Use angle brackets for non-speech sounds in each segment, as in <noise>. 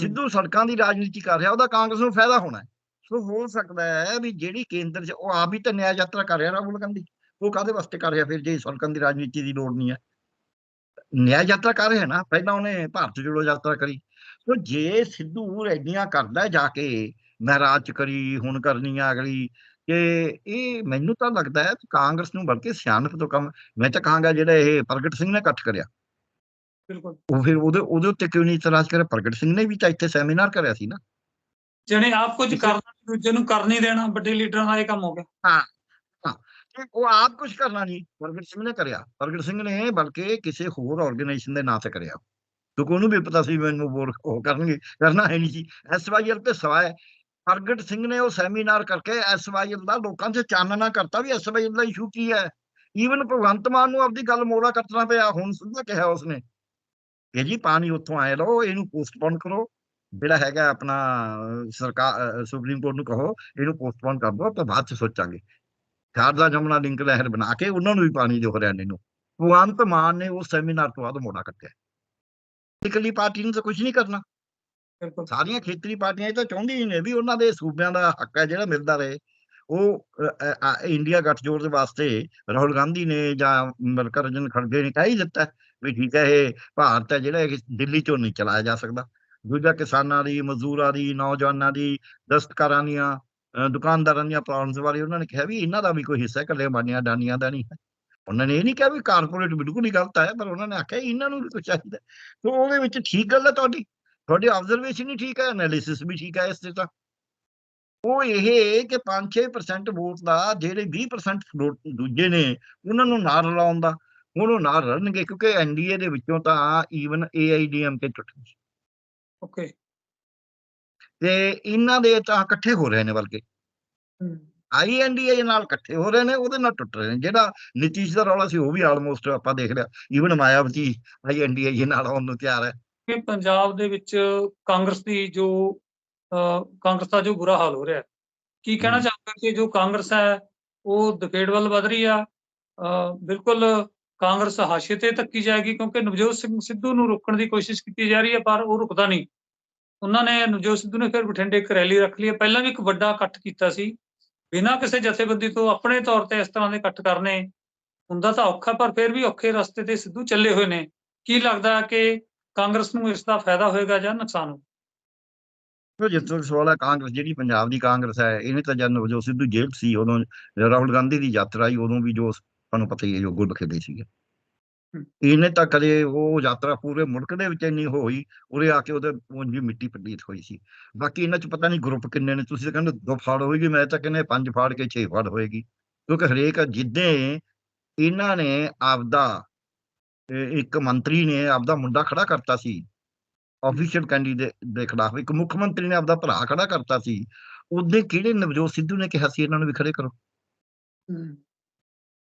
ਸਿੱਧੂ ਸੜਕਾਂ ਦੀ ਰਾਜਨੀਤੀ ਕਰ ਰਿਹਾ, ਉਹਦਾ ਕਾਂਗਰਸ ਨੂੰ ਫਾਇਦਾ ਹੋਣਾ ਹੈ। ਸੋ ਹੋ ਸਕਦਾ ਹੈ ਵੀ ਜਿਹੜੀ ਕੇਂਦਰ 'ਚ ਉਹ ਆਪ ਹੀ ਤਾਂ ਨਿਆਂ ਯਾਤਰਾ ਕਰ ਰਿਹਾ ਰਾਹੁਲ ਗਾਂਧੀ। ਉਹ ਕਾਦੇ ਵਾਸਤੇ ਕਰ ਰਿਹਾ ਫਿਰ ਜੇ ਸੜਕਾਂ ਦੀ ਰਾਜਨੀਤੀ ਦੀ ਲੋੜ ਨਹੀਂ ਹੈ? ਨਿਆਂ ਯਾਤਰਾ ਕਰ ਰਿਹਾ ਨਾ, ਪਹਿਲਾਂ ਉਹਨੇ ਭਾਰਤ ਜੋੜੋ ਯਾਤਰਾ ਕਰੀ। ਸੋ ਜੇ ਸਿੱਧੂ ਰੈਲੀਆਂ ਕਰਦਾ ਜਾ ਕੇ ਮਹਾਰਾਜ ਚ ਕਰੀ, ਹੁਣ ਕਰਨੀ ਆ ਅਗਲੀ ਕਿ ਇਹ ਮੈਨੂੰ ਤਾਂ ਲੱਗਦਾ ਹੈ ਕਾਂਗਰਸ ਨੂੰ ਬਲਕਿ ਸਿਆਣਪ ਤੋਂ ਕੰਮ, ਮੈਂ ਤਾਂ ਕਹਾਂਗਾ ਜਿਹੜਾ ਇਹ ਪ੍ਰਗਟ ਸਿੰਘ ਨੇ ਇਕੱਠ ਕਰਿਆ। ਬਿਲਕੁਲ। ਉਹ ਫਿਰ ਉਹਦੇ ਉਹਦੇ ਉੱਤੇ ਕਿਉਂ ਨਹੀਂ ਇਤਰਾਜ਼ ਕਰਿਆ? ਪ੍ਰਗਟ ਸਿੰਘ ਨੇ ਵੀ ਤਾਂ ਇੱਥੇ ਸੈਮੀਨਾਰ ਕਰਿਆ ਸੀ ਨਾ। ਜਿਹਨੇ ਆਪ ਕੁਝ ਹੈ। ਕਰਨਾ ਦੂਜੇ ਨੂੰ ਕਰ ਨਹੀਂ ਦੇਣਾ ਵੱਡੇ ਲੀਡਰਾਂ ਦਾ ਇਹ ਕੰਮ ਹੋ ਗਿਆ। ਤੇ ਉਹ ਆਪ ਕੁਝ ਕਰਨਾ ਨਹੀਂ ਪ੍ਰਗਟ ਸਿੰਘ ਨੇ ਕਰਿਆ। ਪ੍ਰਗਟ ਸਿੰਘ ਨੇ ਬਲਕਿ ਕਿਸੇ ਹੋਰ ਆਰਗੇਨਾਈਜੇਸ਼ਨ ਦੇ ਨਾਂ ਤੇ ਕਰਿਆ। ਕਿਉਂਕਿ ਉਹਨੂੰ ਵੀ ਪਤਾ ਸੀ ਮੈਨੂੰ ਬੋਰ ਉਹ ਕਰਨਗੇ ਕਰਨਾ ਹੈ ਨਹੀਂ ਸੀ। ਐਸਵਾਈਐਲ ਤੇ ਸਵਾਏ ਪ੍ਰਗਟ ਸਿੰਘ ਨੇ ਉਹ ਸੈਮੀਨਾਰ ਕਰਕੇ ਐਸਵਾਈਐਲ ਦਾ ਲੋਕਾਂ 'ਚ ਚਾਨਣਾ ਕਰਤਾ ਵੀ ਐਸਵਾਈਐਲ ਦਾ ਇਸ਼ੂ ਕੀ ਹੈ? ਈਵਨ ਭਗਵੰਤ ਮਾਨ ਨੂੰ ਆਪਦੀ ਗੱਲ ਮੋੜਾ ਕੱਟਣਾ ਪਿਆ ਹੁਣ ਸਿੱਧਾ ਕਿਹਾ ਉਸਨੇ। ਕਿ ਜੀ ਪਾਣੀ ਉੱਥੋਂ ਆਏ ਲੋ ਇਹਨੂੰ ਪੋਸਟਪੋਨ ਕਰੋ। ਜਿਹੜਾ ਹੈਗਾ ਆਪਣਾ ਸਰਕਾਰ ਸੁਪਰੀਮ ਕੋਰਟ ਨੂੰ ਕਹੋ ਇਹਨੂੰ ਪੋਸਟਪੋਨ ਕਰ ਦਿਓ ਤਾਂ ਬਾਅਦ ਚ ਸੋਚਾਂਗੇ। ਖਾਰਦਾ ਜਮਨਾ ਲਿੰਕ ਲਹਿਰ ਬਣਾ ਕੇ ਉਹਨਾਂ ਨੂੰ ਵੀ ਪਾਣੀ ਦਿਓ ਹਰਿਆਣੇ ਨੂੰ। ਭਗਵੰਤ ਮਾਨ ਨੇ ਉਸ ਸੈਮੀਨਾਰ ਤੋਂ ਬਾਅਦ ਮੋੜਾ ਕੱਟਿਆ। ਇਕੱਲੀ ਪਾਰਟੀ ਨੂੰ ਤਾਂ ਕੁਝ ਨਹੀਂ ਕਰਨਾ। ਬਿਲਕੁਲ। ਸਾਰੀਆਂ ਖੇਤਰੀ ਪਾਰਟੀਆਂ ਇਹ ਤਾਂ ਚਾਹੁੰਦੀਆਂ ਹੀ ਨੇ ਵੀ ਉਹਨਾਂ ਦੇ ਸੂਬਿਆਂ ਦਾ ਹੱਕ ਹੈ ਜਿਹੜਾ ਮਿਲਦਾ ਰਹੇ। ਉਹ ਇੰਡੀਆ ਗੱਠਜੋੜ ਦੇ ਵਾਸਤੇ ਰਾਹੁਲ ਗਾਂਧੀ ਨੇ ਜਾਂ ਮਲਕਰਜਨ ਖੜਗੇ ਨੇ ਕਹਿ ਹੀ ਦਿੱਤਾ। ਵੀ ਠੀਕ ਹੈ ਇਹ ਭਾਰਤ ਹੈ ਜਿਹੜਾ ਇਹ ਦਿੱਲੀ ਚੋਂ ਨਹੀਂ ਚਲਾਇਆ ਜਾ ਸਕਦਾ। ਦੂਜਾ ਕਿਸਾਨਾਂ ਦੀ, ਮਜ਼ਦੂਰਾਂ ਦੀ, ਨੌਜਵਾਨਾਂ ਦੀ, ਦਸਤਕਾਰਾਂ ਦੀਆਂ ਦੁਕਾਨਦਾਰਾਂ ਦੀਆਂ ਪ੍ਰੋਬਲਮਸ ਬਾਰੇ ਉਹਨਾਂ ਨੇ ਕਿਹਾ ਵੀ ਇਹਨਾਂ ਦਾ ਵੀ ਕੋਈ ਹਿੱਸਾ ਇਕੱਲੇ ਬਾਨੀਆਂ ਡਾਨੀਆਂ ਦਾ ਨਹੀਂ ਹੈ। ਉਹਨਾਂ ਨੇ ਇਹ ਨਹੀਂ ਕਿਹਾ ਵੀ ਕਾਰਪੋਰੇਟ ਬਿਲਕੁਲ ਹੀ ਗਲਤ ਹੈ, ਪਰ ਉਹਨਾਂ ਨੇ ਆਖਿਆ ਇਹਨਾਂ ਨੂੰ ਵੀ ਕੁਝ ਚਾਹੀਦਾ ਸੋ ਉਹਦੇ ਵਿੱਚ ਠੀਕ ਗੱਲ ਹੈ ਤੁਹਾਡੀ। ਤੁਹਾਡੀ ਆਬਜ਼ਰਵੇਸ਼ਨ ਹੀ ਠੀਕ ਹੈ ਐਨਾਲਿਸਿਸ ਵੀ ਠੀਕ ਹੈ ਇਸ ਤੇ ਤਾਂ। ਉਹ ਇਹ ਕਿ 5-6% ਵੋਟ ਦਾ ਜਿਹੜੇ 20% ਦੂਜੇ ਨੇ, ਉਹਨਾਂ ਨੂੰ ਨਾਲ ਲਾਉਣ ਦਾ ਹੁਣ ਉਹ ਨਾ ਰਲਣਗੇ ਕਿਉਂਕਿ ਐਨਡੀਏ ਦੇ ਵਿੱਚੋਂ ਤਾਂ ਈਵਨ ਏਆਈਡੀਐਮ ਕੇ ਟੁੱਟ ਗਈ। ਓਕੇ ਤੇ ਇਹਨਾਂ ਦੇ ਤਾਂ ਇਕੱਠੇ ਹੋ ਰਹੇ ਨੇ ਬਲਕਿ। ਆਈਐਨਡੀਏ ਨਾਲ ਇਕੱਠੇ ਹੋ ਰਹੇ ਨੇ ਉਹਦੇ ਨਾਲ ਟੁੱਟ ਰਹੇ ਨੇ। ਜਿਹੜਾ ਨਿਤੀਸ਼ ਦਾ ਰੌਲਾ ਸੀ ਉਹ ਵੀ ਆਲਮੋਸਟ ਆਪਾਂ ਦੇਖ ਲਿਆ। ਈਵਨ ਮਾਇਆਵਤੀ ਆਈਐਨਡੀਏ ਨਾਲ ਆਉਣ ਨੂੰ ਤਿਆਰ ਹੈ। ਕਿ ਪੰਜਾਬ ਦੇ ਵਿੱਚ ਕਾਂਗਰਸ ਦੀ ਜੋ ਕਾਂਗਰਸ ਦਾ ਜੋ ਬੁਰਾ ਹਾਲ ਹੋ ਰਿਹਾ ਹੈ। ਕੀ ਕਹਿਣਾ। ਚਾਹੋਗੇ ਕਿ ਜੋ ਕਾਂਗਰਸ ਹੈ ਉਹ ਦਫੇੜ ਵੱਲ ਵਧ ਰਹੀ ਆ। ਬਿਲਕੁਲ ਕਾਂਗਰਸ ਹਾਸ਼ੇ ਤੇ ਧੱਕੀ ਜਾਏਗੀ ਕਿਉਂਕਿ ਨਵਜੋਤ ਸਿੰਘ ਸਿੱਧੂ ਨੂੰ ਰੋਕਣ ਦੀ ਕੋਸ਼ਿਸ਼ ਕੀਤੀ ਜਾ ਰਹੀ ਹੈ, ਪਰ ਉਹ ਰੁਕਦਾ ਨਹੀਂ। ਉਹਨਾਂ ਨੇ ਨਵਜੋਤ ਸਿੱਧੂ ਨੇ ਫਿਰ ਬਠਿੰਡੇ ਇੱਕ ਰੈਲੀ ਰੱਖ ਲਈ ਪਹਿਲਾਂ ਵੀ ਇੱਕ ਵੱਡਾ ਇਕੱਠ ਕੀਤਾ ਸੀ। ਬਿਨਾਂ ਕਿਸੇ ਜਥੇਬੰਦੀ ਤੋਂ ਆਪਣੇ ਤੌਰ ਤੇ ਇਸ ਤਰ੍ਹਾਂ ਦੇ ਇਕੱਠ ਕਰਨੇ ਹੁੰਦਾ ਤਾਂ ਔਖਾ, ਪਰ ਫਿਰ ਵੀ ਔਖੇ ਰਸਤੇ ਤੇ ਸਿੱਧੂ ਚੱਲੇ ਹੋਏ ਨੇ। ਕੀ ਲੱਗਦਾ ਕਿ ਕਾਂਗਰਸ ਨੂੰ ਇਸ ਦਾ ਫਾਇਦਾ ਹੋਏਗਾ ਜਾਂ ਨੁਕਸਾਨ ਹੋਊ ਉਹ ਜਿਸ ਤੱਕ ਸਵਾਲ ਹੈ, ਕਾਂਗਰਸ ਜਿਹੜੀ ਪੰਜਾਬ ਦੀ ਕਾਂਗਰਸ ਹੈ, ਇਹਨੇ ਤਾਂ ਜਦ ਨਵਜੋਤ ਸਿੱਧੂ ਜੇਲ੍ਹ ਸੀ, ਉਦੋਂ ਰਾਹੁਲ ਗਾਂਧੀ ਦੀ ਯਾਤਰਾ ਹੀ ਉਦੋਂ ਵੀ ਜੋ ਤੁਹਾਨੂੰ ਪਤਾ ਹੀ ਹੈ ਜੋ ਗੁੱਲ ਖੇਡੇ ਸੀਗੇ। ਇਹਨੇ ਤਾਂ ਕਦੇ ਉਹ ਯਾਤਰਾ ਪੂਰੇ ਮੁਲਕ ਦੇ ਵਿੱਚ ਨਹੀਂ ਹੋਈ ਉਰੇ ਆ ਕੇ ਉਹਦੇ ਉਂਝ ਮਿੱਟੀ ਪਲੀਤ ਹੋਈ ਸੀ। ਬਾਕੀ ਇਹਨਾਂ 'ਚ ਪਤਾ ਨਹੀਂ ਗਰੁੱਪ ਕਿੰਨੇ ਨੇ ਤੁਸੀਂ ਤਾਂ ਕਹਿੰਦੇ ਦੋ ਫਾੜ ਹੋਏਗੀ ਮੈਂ ਤਾਂ ਕਹਿੰਦੇ ਪੰਜ ਫਾੜ ਕੇ ਛੇ ਫਾੜ ਹੋਏਗੀ। ਕਿਉਂਕਿ ਹਰੇਕ ਜਿੱਦੇ ਇਹਨਾਂ ਨੇ ਆਪਦਾ ਇੱਕ ਮੰਤਰੀ ਨੇ ਆਪਦਾ ਮੁੰਡਾ ਖੜਾ ਕਰਤਾ ਸੀ ਆਫੀਸ਼ੀਅਲ ਕੈਂਡੀਡੇਟ ਦੇ ਖਿਲਾਫ ਇੱਕ ਮੁੱਖ ਮੰਤਰੀ ਨੇ ਆਪਦਾ ਭਰਾ ਖੜਾ ਕਰਤਾ ਸੀ ਉਹਦੇ ਕਿਹੜੇ ਨਵਜੋਤ ਸਿੱਧੂ ਨੇ ਕਿਹਾ ਸੀ ਇਹਨਾਂ ਨੂੰ ਵੀ ਖੜੇ ਕਰੋ?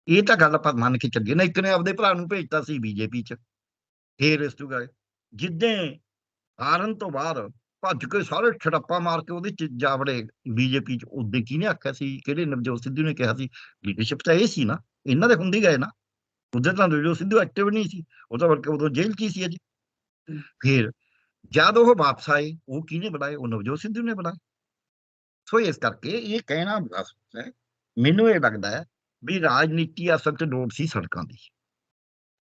ਇਹ ਤਾਂ ਗੱਲ ਆਪਾਂ ਮੰਨ ਕੇ ਚੱਲੀਏ। ਨਾ ਇੱਕ ਨੇ ਆਪਦੇ ਭਰਾ ਨੂੰ ਭੇਜਤਾ ਸੀ ਬੀਜੇਪੀ ਚ। ਫੇਰ ਇਸ ਤੋਂ ਗਏ ਜਿੱਦੇ ਹਾਰਨ ਤੋਂ ਬਾਅਦ ਭੱਜ ਕੇ ਸਾਰੇ ਛੜੱਪਾ ਮਾਰ ਕੇ ਉਹਦੇ ਚ ਜਾ ਵੜੇ ਬੀਜੇਪੀ ਚ, ਉਹਦੇ ਕਿਹਨੇ ਆਖਿਆ ਸੀ? ਕਿਹੜੇ ਨਵਜੋਤ ਸਿੱਧੂ ਨੇ ਕਿਹਾ ਸੀ? ਲੀਡਰਸ਼ਿਪ ਤਾਂ ਇਹ ਸੀ ਨਾ। ਇਹਨਾਂ ਦੇ ਹੁੰਦੀ ਗਏ ਨਾ। ਉਧਰ ਤਾਂ ਨਵਜੋਤ ਸਿੱਧੂ ਐਕਟਿਵ ਨਹੀਂ ਸੀ। ਉਹ ਤਾਂ ਬਲਕਿ ਉਦੋਂ ਜੇਲ੍ਹ 'ਚ ਹੀ ਸੀ ਅਜੇ। ਫਿਰ ਜਦ ਉਹ ਵਾਪਸ ਆਏ, ਉਹ ਕਿਹਨੇ ਬੁਲਾਏ ਉਹ ਨਵਜੋਤ ਸਿੱਧੂ ਨੇ ਬੁਲਾਏ ਸੋ ਇਸ ਕਰਕੇ ਇਹ ਕਹਿਣਾ ਮੈਨੂੰ ਇਹ ਲੱਗਦਾ ਹੈ ਵੀ ਰਾਜਨੀਤੀ ਅਸਲ 'ਚ ਲੋੜ ਸੀ ਸੜਕਾਂ ਦੀ।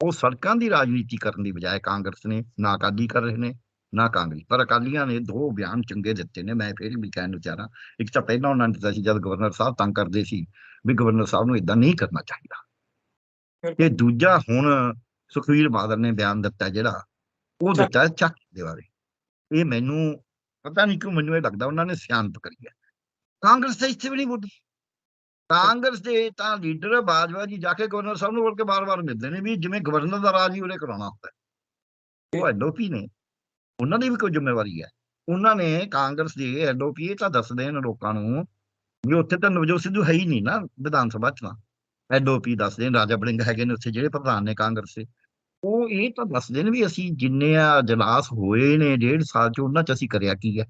ਉਹ ਸੜਕਾਂ ਦੀ ਰਾਜਨੀਤੀ ਕਰਨ ਦੀ ਬਜਾਏ ਕਾਂਗਰਸ ਨੇ ਨਾ ਅਕਾਲੀ ਕਰ ਰਹੇ ਨੇ ਨਾ ਕਾਂਗਰਸ। ਪਰ ਅਕਾਲੀਆਂ ਨੇ ਦੋ ਬਿਆਨ ਚੰਗੇ ਦਿੱਤੇ ਨੇ ਮੈਂ ਫਿਰ ਵੀ ਕਹਿਣ ਰਿਹਾ ਇੱਕ ਤਾਂ ਪਹਿਲਾਂ ਉਹਨਾਂ ਨੇ ਦਿੱਤਾ ਸੀ ਜਦ ਗਵਰਨਰ ਸਾਹਿਬ ਤੰਗ ਕਰਦੇ ਸੀ ਵੀ ਗਵਰਨਰ ਸਾਹਿਬ ਨੂੰ ਇਦਾਂ ਨਹੀਂ ਕਰਨਾ ਚਾਹੀਦਾ। ਤੇ ਦੂਜਾ ਹੁਣ ਸੁਖਵੀਰ ਬਾਦਲ ਨੇ ਬਿਆਨ ਦਿੱਤਾ ਜਿਹੜਾ ਉਹ। ਦਿੱਤਾ ਚੱਕ ਦੇ ਬਾਰੇ। ਇਹ ਮੈਨੂੰ ਪਤਾ ਨਹੀਂ ਕਿਉਂ ਮੈਨੂੰ ਇਹ ਲੱਗਦਾ ਉਹਨਾਂ ਨੇ ਸਿਆਣਪ ਕਰੀ ਹੈ। ਕਾਂਗਰਸ ਤਾਂ ਇੱਥੇ ਵੀ ਨਹੀਂ ਬੋਲੀ। ਕਾਂਗਰਸ ਦੇ ਤਾਂ ਲੀਡਰ ਬਾਜਵਾ ਜੀ ਜਾ ਕੇ ਗਵਰਨਰ ਸਾਹਿਬ ਨੂੰ ਬੋਲ ਕੇ ਬਾਰ-ਬਾਰ ਮਿਲਦੇ ਨੇ ਵੀ ਜਿਵੇਂ ਗਵਰਨਰ ਦਾ ਰਾਜ ਹੀ ਉਹਨੇ ਕਰਾਉਣਾ ਹੁੰਦਾ। ਉਹ ਐਲਓਪੀ ਨੇ ਉਹਨਾਂ ਦੀ ਵੀ ਕੋਈ ਜ਼ਿੰਮੇਵਾਰੀ ਹੈ। ਉਹਨਾਂ ਨੇ ਕਾਂਗਰਸ ਦੇ ਐਲਓਪੀ ਇਹ ਤਾਂ ਦੱਸਦੇ ਨੇ ਲੋਕਾਂ ਨੂੰ ਵੀ ਉੱਥੇ ਤਾਂ ਨਵਜੋਤ ਸਿੱਧੂ ਹੈ ਹੀ ਨਹੀਂ ਨਾ ਵਿਧਾਨ ਸਭਾ ਚ ਤਾਂ। ਐਲਓਪੀ ਦੱਸਦੇ ਨੇ ਰਾਜਾ ਬੜਿੰਗ ਹੈਗੇ ਨੇ ਉੱਥੇ ਜਿਹੜੇ ਪ੍ਰਧਾਨ ਨੇ ਕਾਂਗਰਸ ਦੇ। ਉਹ ਇਹ ਤਾਂ ਦੱਸਦੇ ਨੇ ਵੀ ਅਸੀਂ ਜਿੰਨੇ ਆ ਜਲਾਸ ਹੋਏ ਨੇ ਡੇਢ ਸਾਲ ਚ ਉਹਨਾਂ ਚ ਅਸੀਂ ਕਰਿਆ ਕੀ ਹੈ?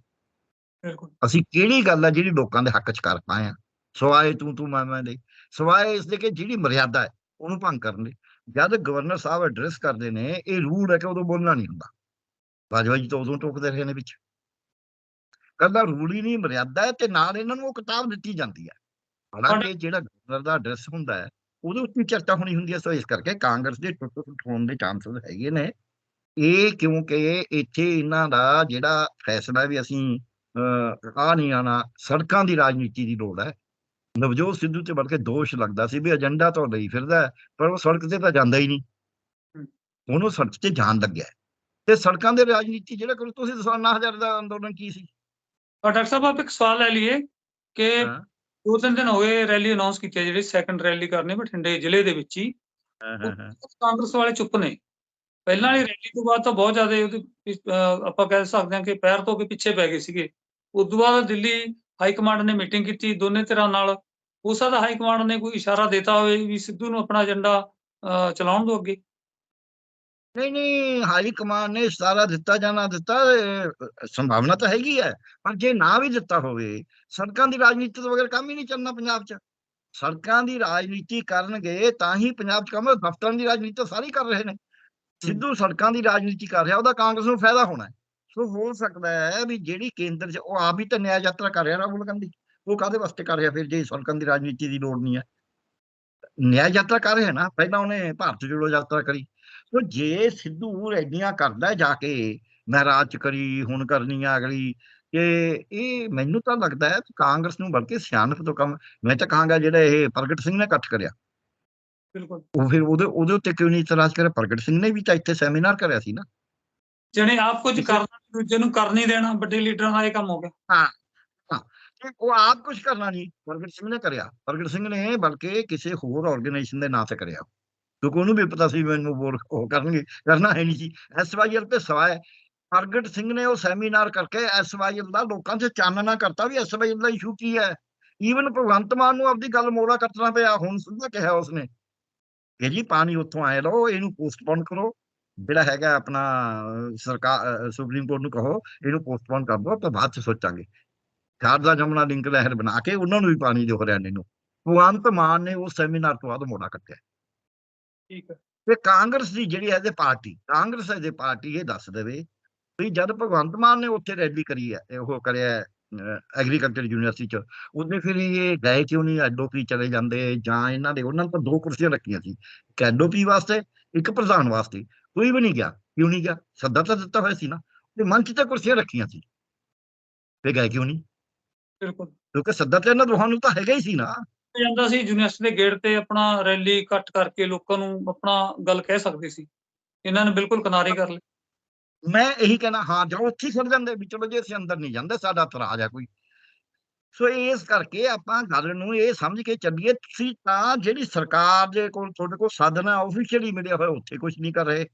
ਬਿਲਕੁਲ। ਅਸੀਂ ਕਿਹੜੀ ਗੱਲ ਹੈ ਜਿਹੜੀ ਲੋਕਾਂ ਦੇ ਹੱਕ ਚ ਕਰ ਪਾਏ ਆ? ਸਵਾਏ ਤੂੰ ਤੂੰ ਮੈਂ ਮੈਂ ਦੇ ਸਵਾਏ ਇਸ ਦੇ ਕਿ ਜਿਹੜੀ ਮਰਿਆਦਾ ਹੈ ਉਹਨੂੰ ਭੰਗ ਕਰਨ ਦੀ ਜਦ ਗਵਰਨਰ ਸਾਹਿਬ ਐਡਰੈਸ ਕਰਦੇ ਨੇ ਇਹ ਰੂਲ ਹੈ ਕਿ ਉਦੋਂ ਬੋਲਣਾ ਨਹੀਂ ਹੁੰਦਾ। ਬਾਜਵਾ ਜੀ ਤਾਂ ਉਦੋਂ ਟੋਕਦੇ ਰਹੇ ਨੇ ਵਿੱਚ। ਕੱਲਾ ਰੂਲ ਹੀ ਨਹੀਂ ਮਰਿਆਦਾ ਹੈ ਤੇ ਨਾਲ ਇਹਨਾਂ ਨੂੰ ਉਹ ਕਿਤਾਬ ਦਿੱਤੀ ਜਾਂਦੀ ਹੈ। ਹਾਲਾਂਕਿ ਜਿਹੜਾ ਗਵਰਨਰ ਦਾ ਐਡਰੈਸ ਹੁੰਦਾ ਹੈ ਉਹਦੇ ਉੱਤੇ ਚਰਚਾ ਹੋਣੀ ਹੁੰਦੀ ਹੈ ਸੋ ਇਸ ਕਰਕੇ ਕਾਂਗਰਸ ਦੇ ਟੁੱਟ ਟੁੱਟ ਹੋਣ ਦੇ ਚਾਂਸਸ ਹੈਗੇ ਨੇ। ਇਹ ਕਿਉਂਕਿ ਇੱਥੇ ਇਹਨਾਂ ਦਾ ਜਿਹੜਾ ਫੈਸਲਾ ਵੀ ਅਸੀਂ ਆ ਨਹੀਂ ਆਣਾ ਸੜਕਾਂ ਦੀ ਰਾਜਨੀਤੀ ਦੀ ਲੋੜ ਹੈ। ਨਵਜੋਤ ਸਿੱਧੂ ਤੇ ਬਲਕਿ ਦੋਸ਼ ਲੱਗਦਾ ਸੀ ਵੀ ਏਜੰਡਾ ਤਾਂ ਲਈ ਫਿਰਦਾ ਪਰ ਉਹ ਸੜਕ ਤੇ ਤਾਂ ਜਾਂਦਾ ਹੀ ਨਹੀਂ। ਉਹਨੂੰ ਸੜਕ ਤੇ ਜਾਣ ਲੱਗਿਆ ਤੇ ਸੜਕਾਂ ਦੇ ਰਾਜਨੀਤੀ ਜਿਹੜਾ ਕਰੋ ਤੁਸੀਂ ਦੱਸੋ 9000 ਦਾ ਅੰਦੋਲਨ ਕੀ ਸੀ? ਡਾਕਟਰ ਸਾਹਿਬ ਆਪ ਇੱਕ ਸਵਾਲ ਲੈ ਲਈਏ ਕਿ ਦੋ ਤਿੰਨ ਦਿਨ ਹੋਏ ਰੈਲੀ ਅਨਾਉਂਸ ਕੀਤੀ ਹੈ ਜਿਹੜੀ ਸੈਕੰਡ ਰੈਲੀ ਕਰਨੀ ਬਠਿੰਡੇ ਜ਼ਿਲ੍ਹੇ ਦੇ ਵਿੱਚ ਹੀ। ਕਾਂਗਰਸ ਵਾਲੇ ਚੁੱਪ ਨੇ। ਪਹਿਲਾਂ ਵਾਲੀ ਰੈਲੀ ਤੋਂ ਬਾਅਦ ਤਾਂ ਬਹੁਤ ਜ਼ਿਆਦਾ ਆਪਾਂ ਕਹਿ ਸਕਦੇ ਹਾਂ ਕਿ ਪੈਰ ਤੋਂ ਕੇ ਪਿੱਛੇ ਪੈ ਗਏ ਸੀਗੇ। ਉਸ ਤੋਂ ਬਾਅਦ ਦਿੱਲੀ ਹਾਈ ਕਮਾਂਡ ਨੇ ਮੀਟਿੰਗ ਕੀਤੀ ਦੋਨੇ ਧਿਰਾਂ ਨਾਲ। ਹੋ ਸਕਦਾ ਹਾਈ ਕਮਾਂਡ ਨੇ ਕੋਈ ਇਸ਼ਾਰਾ ਦਿੱਤਾ ਹੋਵੇ ਵੀ ਸਿੱਧੂ ਨੂੰ ਆਪਣਾ ਏਜੰਡਾ ਚਲਾਉਣ ਦੋ ਅੱਗੇ। ਨਹੀਂ ਨਹੀਂ, ਹਾਈ ਕਮਾਂਡ ਨੇ ਇਸ਼ਾਰਾ ਦਿੱਤਾ, ਜਾਣਾ ਦਿੱਤਾ ਸੰਭਾਵਨਾ ਤਾਂ ਹੈਗੀ ਹੈ। ਪਰ ਜੇ ਨਾ ਵੀ ਦਿੱਤਾ ਹੋਵੇ, ਸੜਕਾਂ ਦੀ ਰਾਜਨੀਤੀ ਤੋਂ ਬਗੈਰ ਕੰਮ ਹੀ ਨਹੀਂ ਚੱਲਣਾ ਪੰਜਾਬ 'ਚ। ਸੜਕਾਂ ਦੀ ਰਾਜਨੀਤੀ ਕਰਨਗੇ ਤਾਂ ਹੀ ਪੰਜਾਬ 'ਚ ਕੰਮ ਦਫ਼ਤਰਾਂ ਦੀ ਰਾਜਨੀਤੀ ਤਾਂ ਸਾਰੇ ਕਰ ਰਹੇ ਨੇ। ਸਿੱਧੂ ਸੜਕਾਂ ਦੀ ਰਾਜਨੀਤੀ ਕਰ ਰਿਹਾ, ਉਹਦਾ ਕਾਂਗਰਸ ਨੂੰ ਫਾਇਦਾ ਹੋਣਾ ਹੈ। ਸੋ ਹੋ ਸਕਦਾ ਹੈ ਵੀ ਜਿਹੜੀ ਕੇਂਦਰ 'ਚ ਉਹ ਆਪ ਹੀ ਤਾਂ ਨਿਆਂ ਯਾਤਰਾ ਕਰ ਰਿਹਾ ਰਾਹੁਲ ਗਾਂਧੀ। ਉਹ ਕਾਦੇ ਵਾਸਤੇ ਕਰ ਰਿਹਾ ਫਿਰ ਜੇ ਸੜਕਾਂ ਦੀ ਰਾਜਨੀਤੀ ਦੀ ਲੋੜ ਨਹੀਂ ਹੈ? ਨਿਆਂ ਯਾਤਰਾ ਕਰ ਰਿਹਾ ਨਾ ਪਹਿਲਾਂ ਉਹਨੇ ਭਾਰਤ ਜੋੜੋ ਯਾਤਰਾ ਕਰੀ। ਸੋ ਜੇ ਸਿੱਧੂ ਰੈਲੀਆਂ ਕਰਦਾ ਜਾ ਕੇ ਮਹਾਰਾਜ ਚ ਕਰੀ ਹੁਣ ਕਰਨੀ ਆ ਅਗਲੀ ਕਿ ਇਹ ਮੈਨੂੰ ਤਾਂ ਲੱਗਦਾ ਹੈ ਕਾਂਗਰਸ ਨੂੰ ਬਲਕਿ ਸਿਆਣਪ ਤੋਂ ਕੰਮ ਮੈਂ ਤਾਂ ਕਹਾਂਗਾ ਜਿਹੜਾ ਇਹ ਪ੍ਰਗਟ ਸਿੰਘ ਨੇ ਇਕੱਠ ਕਰਿਆ। ਬਿਲਕੁਲ। ਉਹ ਫਿਰ ਉਹਦੇ ਉਹਦੇ ਉੱਤੇ ਕਿਉਂ ਨਹੀਂ ਇਤਰਾਜ਼ ਕਰਿਆ? ਪ੍ਰਗਟ ਸਿੰਘ ਨੇ ਵੀ ਤਾਂ ਇੱਥੇ ਸੈਮੀਨਾਰ ਕਰਿਆ ਸੀ ਨਾ। ਜਣੇ ਆਪ ਕੁਝ ਹੈ। ਕਰਨਾ ਦੂਜੇ ਨੂੰ ਕਰ ਨਹੀਂ ਦੇਣਾ ਵੱਡੇ ਲੀਡਰਾਂ ਦਾ ਇਹ ਕੰਮ ਹੋ ਗਿਆ। ਤੇ ਉਹ ਆਪ ਕੁਝ ਕਰਨਾ ਨਹੀਂ ਪ੍ਰਗਟ ਸਿੰਘ ਨੇ ਕਰਿਆ। ਪ੍ਰਗਟ ਸਿੰਘ ਨੇ ਬਲਕਿ ਕਿਸੇ ਹੋਰ ਆਰਗੇਨਾਈਜੇਸ਼ਨ ਦੇ ਨਾਂ ਤੇ ਕਰਿਆ। ਕਿਉਂਕਿ ਉਹਨੂੰ ਵੀ ਪਤਾ ਸੀ ਮੈਨੂੰ ਬੋਰ ਉਹ ਕਰਨਗੇ ਕਰਨਾ ਹੈ ਨਹੀਂ ਸੀ। ਐਸਵਾਈਐਲ ਤੇ ਸਵਾਏ ਪ੍ਰਗਟ ਸਿੰਘ ਨੇ ਉਹ ਸੈਮੀਨਾਰ ਕਰਕੇ ਐਸਵਾਈਐਲ ਦਾ ਲੋਕਾਂ 'ਚ ਚਾਨਣਾ ਕਰਤਾ ਵੀ ਐਸਵਾਈਐਲ ਦਾ ਇਸ਼ੂ ਕੀ ਹੈ। ਈਵਨ ਭਗਵੰਤ ਮਾਨ ਨੂੰ ਆਪਦੀ ਗੱਲ ਮੋੜਾ ਕੱਟਣਾ ਪਿਆ ਹੁਣ ਸਿੱਧਾ ਕਿਹਾ ਉਸਨੇ ਕਿ ਜੀ ਪਾਣੀ ਉੱਥੋਂ ਆਏ ਲਓ ਇਹਨੂੰ ਪੋਸਟਪੋਨ ਕਰੋ। ਜਿਹੜਾ ਹੈਗਾ ਆਪਣਾ ਸਰਕਾਰ ਸੁਪਰੀਮ ਕੋਰਟ ਨੂੰ ਕਹੋ ਇਹਨੂੰ ਪੋਸਟਪੋਨ ਕਰ ਦਿਓ ਤੇ ਬਾਅਦ ਚ ਸੋਚਾਂਗੇ। ਸ਼ਾਰਦਾ ਜਮਨਾ ਲਿੰਕ ਲਹਿਰ ਬਣਾ ਕੇ ਉਹਨਾਂ ਨੂੰ ਵੀ ਪਾਣੀ ਦਿਓ ਹਰਿਆਣੇ ਨੂੰ। ਭਗਵੰਤ ਮਾਨ ਨੇ ਉਸ ਸੈਮੀਨਾਰ ਤੋਂ ਬਾਅਦ ਮੋੜਾ ਕੱਟਿਆ। ਠੀਕ ਹੈ ਤੇ ਕਾਂਗਰਸ ਦੀ ਜਿਹੜੀ ਹੈ ਤੇ ਪਾਰਟੀ ਕਾਂਗਰਸ ਹੈ ਦੇ ਪਾਰਟੀ ਇਹ ਦੱਸ ਦੇਵੇ ਵੀ ਜਦ ਭਗਵੰਤ ਮਾਨ ਨੇ ਉੱਥੇ ਰੈਲੀ ਕਰੀ ਹੈ ਉਹ ਕਰਿਆ ਐਗਰੀਕਲਚਰ ਯੂਨੀਵਰਸਿਟੀ ਚ ਉਹਨੇ ਫਿਰ ਇਹ ਗਏ ਕਿਉਂ ਨਹੀਂ ਐਡਓਪੀ ਚਲੇ ਜਾਂਦੇ ਜਾਂ ਇਹਨਾਂ ਦੇ ਉਹਨਾਂ ਨੇ ਤਾਂ ਦੋ ਕੁਰਸੀਆਂ ਰੱਖੀਆਂ ਸੀ। ਇੱਕ ਐਡਓਪੀ ਵਾਸਤੇ ਇੱਕ ਪ੍ਰਧਾਨ ਵਾਸਤੇ। ਕੋਈ ਵੀ ਨਹੀਂ ਗਿਆ ਕਿਉਂ ਨਹੀਂ ਗਿਆ? ਸੱਦਾ ਤਾਂ ਦਿੱਤਾ ਹੋਇਆ ਸੀ ਨਾ ਤੇ ਮੰਚ ਤੇ ਕੁਰਸੀਆਂ ਰੱਖੀਆਂ ਸੀ। ਤੇ ਗਏ ਕਿਉਂ ਨਹੀਂ? ਬਿਲਕੁਲ। ਕਿਉਂਕਿ ਸੱਦਾ ਤੇ ਇਹਨਾਂ ਦੋਹਾਂ ਨੂੰ ਤਾਂ ਹੈਗਾ ਹੀ ਸੀ ਨਾ। ਜਾਂਦਾ ਸੀ ਯੂਨੀਵਰਸਿਟੀ ਦੇ ਗੇਟ ਤੇ ਆਪਣਾ ਰੈਲੀ ਇਕੱਠ ਕਰਕੇ ਲੋਕਾਂ ਨੂੰ ਆਪਣਾ ਗੱਲ ਕਹਿ ਸਕਦੇ ਸੀ। ਇਹਨਾਂ ਨੇ ਬਿਲਕੁਲ ਕਿਨਾਰੇ ਕਰ ਲਿਆ। ਮੈਂ ਇਹੀ ਕਹਿਣਾ ਹਾਂ ਜਾਓ ਉੱਥੇ ਖੜ ਜਾਂਦੇ ਵੀ ਚਲੋ ਜੇ ਅਸੀਂ ਅੰਦਰ ਨਹੀਂ ਜਾਂਦੇ ਸਾਡਾ ਇਤਰਾਜ਼ ਆ ਕੋਈ। ਸੋ ਇਸ ਕਰਕੇ ਆਪਾਂ ਗੱਲ ਨੂੰ ਇਹ ਸਮਝ ਕੇ ਚੱਲੀਏ ਤੁਸੀਂ ਤਾਂ ਜਿਹੜੀ ਸਰਕਾਰ ਦੇ ਕੋਲ ਤੁਹਾਡੇ ਕੋਲ ਸਾਧਨ ਹੈ ਆਫੀਸ਼ੀਅਲੀ ਮਿਲਿਆ ਹੋਇਆ ਉੱਥੇ ਕੁਝ ਨਹੀਂ ਕਰ ਰਹੇ।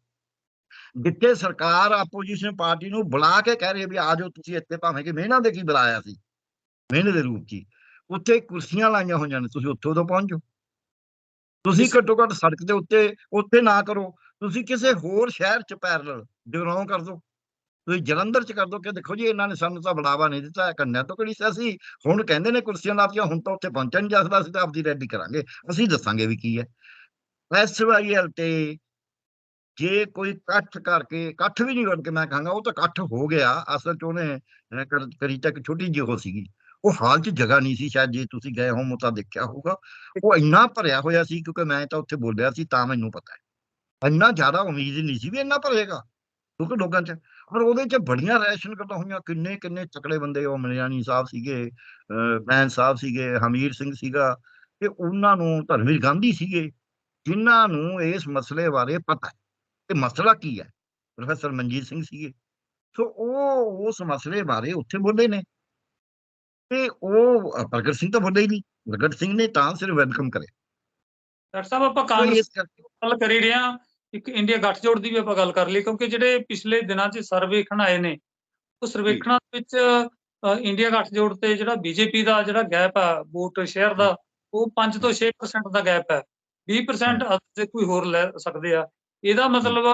ਜਿੱਥੇ ਸਰਕਾਰ ਆਪੋਜੀਸ਼ਨ ਪਾਰਟੀ ਨੂੰ ਬੁਲਾ ਕੇ ਕਹਿ ਰਹੀ ਹੈ ਵੀ ਆ ਜਾਓ ਤੁਸੀਂ ਇੱਥੇ ਭਾਵੇਂ ਕਿ ਮਿਹਨਤ ਦੇ ਕੀ ਬੁਲਾਇਆ ਸੀ ਮਿਹਨਤ ਦੇ ਰੂਪ 'ਚ। ਉੱਥੇ ਕੁਰਸੀਆਂ ਲਾਈਆਂ ਹੋਈਆਂ ਨੇ ਤੁਸੀਂ ਉੱਥੇ ਉਦੋਂ ਪਹੁੰਚ ਤੁਸੀਂ ਘੱਟੋ ਘੱਟ ਸੜਕ ਦੇ ਉੱਤੇ ਉੱਥੇ ਨਾ ਕਰੋ ਤੁਸੀਂ ਕਿਸੇ ਹੋਰ ਸ਼ਹਿਰ 'ਚ ਪੈਰਲਲ ਜਗਰਾਉਂ ਕਰ ਦਿਓ ਤੁਸੀਂ ਜਲੰਧਰ 'ਚ ਕਰ ਦਿਓ ਕਿ ਦੇਖੋ ਜੀ ਇਹਨਾਂ ਨੇ ਸਾਨੂੰ ਤਾਂ ਬੜਾਵਾ ਨਹੀਂ ਦਿੱਤਾ ਕੰਨਿਆ ਤੋਂ ਕਿਹੜੀ ਸੀ ਹੁਣ ਕਹਿੰਦੇ ਨੇ ਕੁਰਸੀਆਂ ਲਾਤੀਆਂ ਹੁਣ ਤਾਂ ਉੱਥੇ ਪਹੁੰਚਣ ਨਹੀਂ ਜਾ ਸਕਦਾ ਅਸੀਂ ਤਾਂ ਆਪਦੀ ਰੈਡੀ ਕਰਾਂਗੇ ਅਸੀਂ ਦੱਸਾਂਗੇ ਵੀ ਕੀ ਹੈ। ਐਸਵਾਈਐਲ ਤੇ ਜੇ ਕੋਈ ਇਕੱਠ ਕਰਕੇ ਇਕੱਠ ਵੀ ਨਹੀਂ ਕਰਕੇ ਮੈਂ ਕਹਾਂਗਾ ਉਹ ਤਾਂ ਇਕੱਠ ਹੋ ਗਿਆ ਅਸਲ 'ਚ ਉਹਨੇ ਕਰੀ ਤਾਂ ਇੱਕ ਛੋਟੀ ਜਿਹੀ ਉਹ ਸੀਗੀ। ਉਹ ਹਾਲ 'ਚ ਜਗ੍ਹਾ ਨਹੀਂ ਸੀ ਸ਼ਾਇਦ ਜੇ ਤੁਸੀਂ ਗਏ ਹੋ ਤਾਂ ਦੇਖਿਆ ਹੋਊਗਾ। ਉਹ ਇੰਨਾ ਭਰਿਆ ਹੋਇਆ ਸੀ ਕਿਉਂਕਿ ਮੈਂ ਤਾਂ ਉੱਥੇ ਬੋਲਿਆ ਸੀ ਤਾਂ ਮੈਨੂੰ ਪਤਾ ਹੈ। ਇੰਨਾ ਜ਼ਿਆਦਾ ਉਮੀਦ ਨਹੀਂ ਸੀ ਵੀ ਇੰਨਾ ਭਰੇਗਾ ਕਿਉਂਕਿ ਲੋਕਾਂ 'ਚ ਪਰ ਉਹਦੇ 'ਚ ਬੜੀਆਂ ਰੈਸ਼ਨ ਗੱਲਾਂ ਹੋਈਆਂ ਕਿੰਨੇ ਕਿੰਨੇ ਤਕੜੇ ਬੰਦੇ ਉਹ ਮਲਿਆਣੀ ਸਾਹਿਬ ਸੀਗੇ ਅਹ, ਬੈਂਸ ਸਾਹਿਬ ਸੀਗੇ ਹਮੀਰ ਸਿੰਘ ਸੀਗਾ ਤੇ ਉਹਨਾਂ ਨੂੰ ਧਰਮਵੀਰ ਗਾਂਧੀ ਸੀਗੇ ਜਿਨ੍ਹਾਂ ਨੂੰ ਇਸ ਮਸਲੇ ਬਾਰੇ ਪਤਾ ਹੈ। ਤੇ ਮਸਲਾ ਕੀ ਹੈ? ਪ੍ਰੋਫੈਸਰ ਮਨਜੀਤ ਸਿੰਘ ਸੀਗੇ। ਸੋ ਉਹ ਉਸ ਮਸਲੇ ਬਾਰੇ ਉੱਥੇ ਬੋਲੇ ਨੇ। ਤੇ ਉਹ ਪ੍ਰਗਟ ਸਿੰਘ ਤਾਂ ਬੋਲੇ ਹੀ ਨਹੀਂ। ਪ੍ਰਗਟ ਸਿੰਘ ਨੇ ਤਾਂ ਸਿਰਫ ਵੈਲਕਮ ਕਰਿਆ। ਡਾਕਟਰ ਸਾਹਿਬ ਆਪਾਂ ਕਾਂਗਰਸ ਗੱਲ ਕਰ ਰਹੇ ਹਾਂ। ਇੱਕ ਇੰਡੀਆ ਗੱਠਜੋੜ ਦੀ ਵੀ ਆਪਾਂ ਗੱਲ ਕਰ ਲਈ ਕਿਉਂਕਿ ਜਿਹੜੇ ਪਿਛਲੇ ਦਿਨਾਂ 'ਚ ਸਰਵੇਖਣ ਆਏ ਨੇ ਉਹ ਸਰਵੇਖਣਾਂ ਦੇ ਵਿੱਚ ਇੰਡੀਆ ਗੱਠਜੋੜ ਤੇ ਜਿਹੜਾ ਬੀਜੇਪੀ ਦਾ ਜਿਹੜਾ ਗੈਪ ਆ ਵੋਟ ਸ਼ੇਅਰ ਦਾ ਉਹ 5 ਤੋਂ 6% ਦਾ ਗੈਪ ਹੈ। 20% ਅਦਰ ਕੋਈ ਹੋਰ ਲੈ ਸਕਦੇ ਆ। ਇਹਦਾ ਮਤਲਬ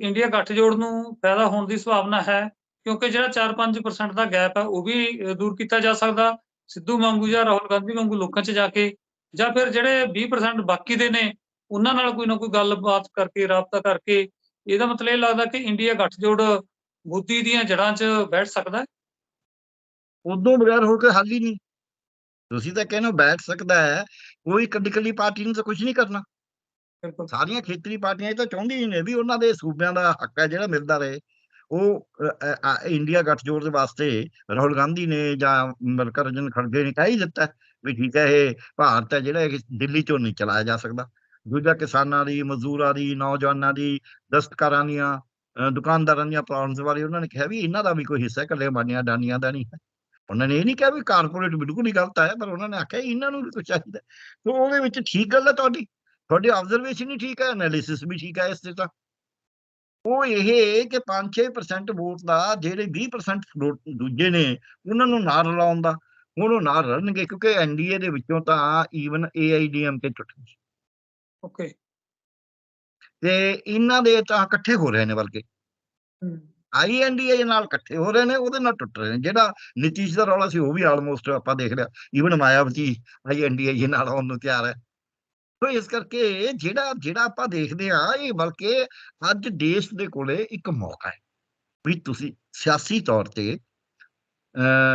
ਇੰਡੀਆ ਗੱਠਜੋੜ ਨੂੰ ਫਾਇਦਾ ਹੋਣ ਦੀ ਸੰਭਾਵਨਾ ਹੈ ਕਿਉਂਕਿ ਜਿਹੜਾ 4-5% ਦਾ ਗੈਪ ਹੈ ਉਹ ਵੀ ਦੂਰ ਕੀਤਾ ਜਾ ਸਕਦਾ ਸਿੱਧੂ ਵਾਂਗੂ ਜਾਂ ਰਾਹੁਲ ਗਾਂਧੀ ਵਾਂਗੂ ਲੋਕਾਂ 'ਚ ਜਾ ਕੇ ਜਾਂ ਫਿਰ ਜਿਹੜੇ 20% ਬਾਕੀ ਦੇ ਨੇ ਉਹਨਾਂ ਨਾਲ ਕੋਈ ਨਾ ਕੋਈ ਗੱਲਬਾਤ ਕਰਕੇ ਰਾਬਤਾ ਕਰਕੇ ਇਹਦਾ ਮਤਲਬ ਇਹ ਲੱਗਦਾ ਕਿ ਇੰਡੀਆ ਗੱਠਜੋੜ ਮੋਦੀ ਦੀਆਂ ਜੜ੍ਹਾਂ 'ਚ ਬੈਠ ਸਕਦਾ ਉਦੋਂ ਬਗੈਰ ਹੋਰ ਕੋਈ ਹੱਲ ਹੀ ਨਹੀਂ। ਤੁਸੀਂ ਤਾਂ ਕਹਿੰਦੇ ਬੈਠ ਸਕਦਾ ਹੈ ਕੋਈ ਕੱਲੀ ਕੱਲੀ ਪਾਰਟੀ ਨੂੰ ਤਾਂ ਕੁਝ ਨਹੀਂ ਕਰਨਾ। ਸਾਰੀਆਂ ਖੇਤਰੀ ਪਾਰਟੀਆਂ ਇਹ ਤਾਂ ਚਾਹੁੰਦੀਆਂ ਹੀ ਨੇ ਵੀ ਉਹਨਾਂ ਦੇ ਸੂਬਿਆਂ ਦਾ ਹੱਕ ਹੈ ਜਿਹੜਾ ਮਿਲਦਾ ਰਹੇ। ਉਹ ਅ, ਇੰਡੀਆ ਗੱਠਜੋੜ ਦੇ ਵਾਸਤੇ ਰਾਹੁਲ ਗਾਂਧੀ ਨੇ ਜਾਂ ਮਲਕਰਜਨ ਖੜਗੇ ਨੇ ਕਹਿ ਹੀ ਦਿੱਤਾ ਵੀ ਠੀਕ ਹੈ ਇਹ ਭਾਰਤ ਹੈ ਜਿਹੜਾ ਦਿੱਲੀ ਚੋਂ ਨਹੀਂ ਚਲਾਇਆ ਜਾ ਸਕਦਾ। ਦੂਜਾ ਕਿਸਾਨਾਂ ਦੀ ਮਜ਼ਦੂਰਾਂ ਦੀ ਨੌਜਵਾਨਾਂ ਦੀ ਦਸਤਕਾਰਾਂ ਦੀਆਂ ਦੁਕਾਨਦਾਰਾਂ ਦੀਆਂ ਪ੍ਰੋਬਲਮਸ ਬਾਰੇ ਉਹਨਾਂ ਨੇ ਕਿਹਾ ਵੀ ਇਹਨਾਂ ਦਾ ਵੀ ਕੋਈ ਹਿੱਸਾ ਹੈ, ਇਕੱਲੇ ਬਾਨੀਆਂ ਡਾਨੀਆਂ ਦਾ ਨਹੀਂ ਹੈ ਉਹਨਾਂ ਨੇ ਇਹ ਨਹੀਂ ਕਿਹਾ ਵੀ ਕਾਰਪੋਰੇਟ ਬਿਲਕੁਲ ਹੀ ਗਲਤ ਹੈ ਪਰ ਉਹਨਾਂ ਨੇ ਆਖਿਆ ਇਹਨਾਂ ਨੂੰ ਵੀ ਕੁਝ ਚਾਹੀਦਾ ਤੇ ਉਹਦੇ ਵਿੱਚ ਠੀਕ ਗੱਲ ਹੈ ਤੁਹਾਡੀ? ਤੁਹਾਡੀ ਆਬਜ਼ਰਵੇਸ਼ਨ ਹੀ ਠੀਕ ਹੈ ਐਨਾਲਿਸਿਸ ਵੀ ਠੀਕ ਹੈ ਇਸ ਤੇ ਤਾਂ। ਉਹ ਇਹ ਕਿ 5-6% ਵੋਟ ਦਾ ਜਿਹੜੇ 20% ਵੋਟ ਦੂਜੇ ਨੇ ਉਹਨਾਂ ਨੂੰ ਨਾ ਰਲਾਉਣ ਦਾ। ਹੁਣ ਉਹ ਨਾ ਰਲਣਗੇ ਕਿਉਂਕਿ ਐਨਡੀਏ ਦੇ ਵਿੱਚੋਂ ਤਾਂ ਈਵਨ ਏਆਈਡੀਐਮ ਕੇ ਟੁੱਟ ਗਈ ਓਕੇ ਤੇ ਇਹਨਾਂ ਦੇ ਤਾਂ ਇਕੱਠੇ ਹੋ ਰਹੇ ਨੇ ਬਲਕਿ ਆਈਐਨਡੀਏ ਨਾਲ ਇਕੱਠੇ ਹੋ ਰਹੇ ਨੇ ਉਹਦੇ ਨਾਲ ਟੁੱਟ ਰਹੇ ਨੇ। ਜਿਹੜਾ ਨਿਤੀਸ਼ ਦਾ ਰੌਲਾ ਸੀ ਉਹ ਵੀ ਆਲਮੋਸਟ ਆਪਾਂ ਦੇਖ ਲਿਆ। ਈਵਨ ਮਾਇਆਵਤੀ ਆਈਐਨਡੀਏ ਨਾਲ ਆਉਣ ਨੂੰ ਤਿਆਰ ਹੈ। ਸੋ ਇਸ ਕਰਕੇ ਜਿਹੜਾ ਜਿਹੜਾ ਆਪਾਂ ਦੇਖਦੇ ਆ ਇਹ ਬਲਕਿ ਅੱਜ ਦੇਸ਼ ਦੇ ਕੋਲੇ ਇੱਕ ਮੌਕਾ ਹੈ ਵੀ ਤੁਸੀਂ ਸਿਆਸੀ ਤੌਰ ਤੇ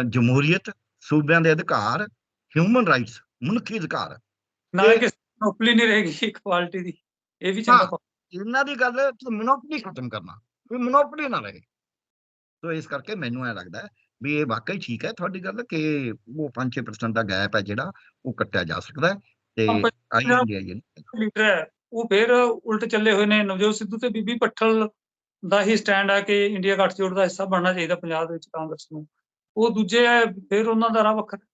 ਜਮਹੂਰੀਅਤ ਸੂਬਿਆਂ ਦੇ ਅਧਿਕਾਰ ਹਿਊਮਨ ਰਾਈਟਸ ਮਨੁੱਖੀ ਅਧਿਕਾਰ ਨਾਲੇ ਕਿਸੇ ਮੋਨੋਪੋਲੀ ਨਹੀਂ ਰਹੇਗੀ <laughs> ਇਕੁਆਲਿਟੀ ਦੀ ਇਹ ਵੀ ਚੰਗਾ ਇਹਨਾਂ ਦੀ ਗੱਲ ਮਨੋਪਲੀ ਖਤਮ ਕਰਨਾ ਵੀ ਮਨੋਪਲੀ ਨਾ ਰਹੇ। ਸੋ ਇਸ ਕਰਕੇ ਮੈਨੂੰ ਐ ਲੱਗਦਾ ਵੀ ਇਹ ਵਾਕਈ ਠੀਕ ਹੈ ਤੁਹਾਡੀ ਗੱਲ ਕਿ ਉਹ 5-6% ਦਾ ਗੈਪ ਹੈ ਜਿਹੜਾ ਉਹ ਕੱਟਿਆ ਜਾ ਸਕਦਾ ਹੈ। ਤੇ ਪਰ ਆਈਐਨਡੀਏ ਨਹੀਂ ਲੀਡਰ ਹੈ ਉਹ ਫਿਰ ਉਲਟ ਚੱਲੇ ਹੋਏ ਨੇ। ਨਵਜੋਤ ਸਿੱਧੂ ਤੇ ਬੀਬੀ ਪੱਠਲ ਦਾ ਹੀ ਸਟੈਂਡ ਹੈ ਕਿ ਇੰਡੀਆ ਗੱਠਜੋੜ ਦਾ ਹਿੱਸਾ ਬਣਨਾ ਚਾਹੀਦਾ ਪੰਜਾਬ ਦੇ ਵਿੱਚ ਕਾਂਗਰਸ ਨੂੰ। ਉਹ ਦੂਜੇ ਫਿਰ ਉਹਨਾਂ ਦਾ ਰਾਹ ਵੱਖਰਾ।